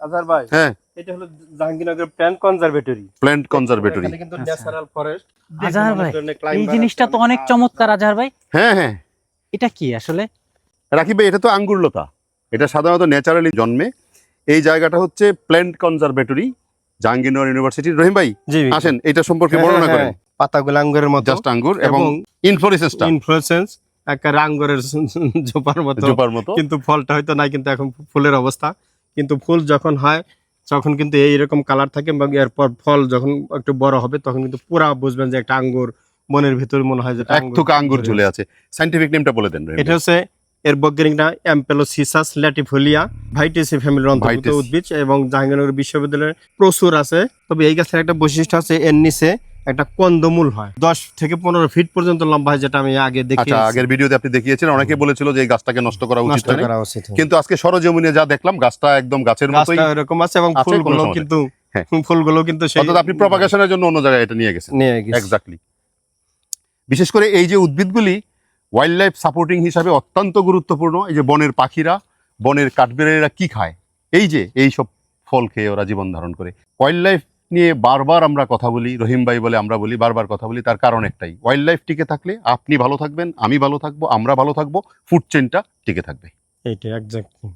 আজহার ভাই হ্যাঁ। এটা হলো Jahangirnagar plant conservatory. Plant conservatory. কিন্তু আচ্ছা। Natural forest. আজহার ভাই এই জিনিসটা তো অনেক চমৎকার আজহার ভাই। হ্যাঁ হ্যাঁ। এটা কি আসলে? রাকিব ভাই এটা তো আঙ্গুর লতা এটা সাধারণত ন্যাচারালি জন্মে। এই জায়গাটা হচ্ছে plant conservatory Jahangirnagar university Rahim ভাই জি আসেন এটা সম্পর্কে হ্যাঁ, বর্ণনা হ্যাঁ, করেন। হ্যাঁ। পাতাগুলো আঙ্গুরের মতো। জাস্ট আঙ্গুর এবং ইনফ্লোরেসেসটা ইনফ্লুয়েন্স একটা আঙ্গুরের ঝোপার মতো। জোপার মতো। কিন্তু ফলটা হয়তো নাই কিন্তু এখন ফুলের অবস্থা। কিন্তু ফুল যখন হয় তখন কিন্তু এইরকম কালার থাকে এবং এরপর ফল যখন একটু বড় হবে তখন কিন্তু পুরা বুঝবেন যে একটা আঙ্গুর মনের ভিতর মনে হয় যে এক থুকা আঙ্গুর ঝুলে আছে। সাইন্টিফিক নেমটা বলে দেন এটা হচ্ছে এর বৈজ্ঞানিকটা অ্যাম্পেলোসিসাস ল্যাটিফোলিয়া ভাইটিসি ফ্যামিলির অন্তর্ভুক্ত উদ্ভিদ এবং জাহাঙ্গীরনগর বিশ্ববিদ্যালয়ের প্রচুর আছে। তবে এই গাছের একটা বৈশিষ্ট্য আছে এর নিচে একটা কন্দমূল হয়। দশ থেকে পনেরো ফিট পর্যন্ত লম্বা হয় যেটা আমি আগে দেখি আচ্ছা আগের ভিডিওতে আপনি দেখিয়েছিলেন অনেকে বলেছিল যে এই গাছটাকে নষ্ট করা উচিত কিন্তু আজকে সরজমিনে যা দেখলাম গাছটা একদম গাছের মতোই। এরকম আছে এবং আছে, ফুলগুলো কিন্তু হ্যাঁ। ফুলগুলো কিন্তু আপনি প্রপাগেশনের জন্য অন্য জায়গায় এটা নিয়ে গেছেন। নিয়ে এক্স্যাক্টলি বিশেষ করে এই যে উদ্ভিদগুলি ওয়াইল্ড লাইফ সাপোর্টিং হিসাবে অত্যন্ত গুরুত্বপূর্ণ। এই যে বনের পাখিরা বনের কাঠবেড়ালিরা কি খায়? এই যে এই সব ফল খেয়ে ওরা জীবন ধারণ করে। ওয়াইল্ড লাইফ নিয়ে বারবার আমরা কথা বলি, রহিম ভাই বলে আমরা বলি, বারবার কথা বলি, তার কারণ একটাই। ওয়াইল্ড লাইফ টিকে থাকলে আপনি ভালো থাকবেন, আমি ভালো থাকব, আমরা ভালো থাকব ফুড চেনটা টিকে থাকবে। এইটা একজাক্টলি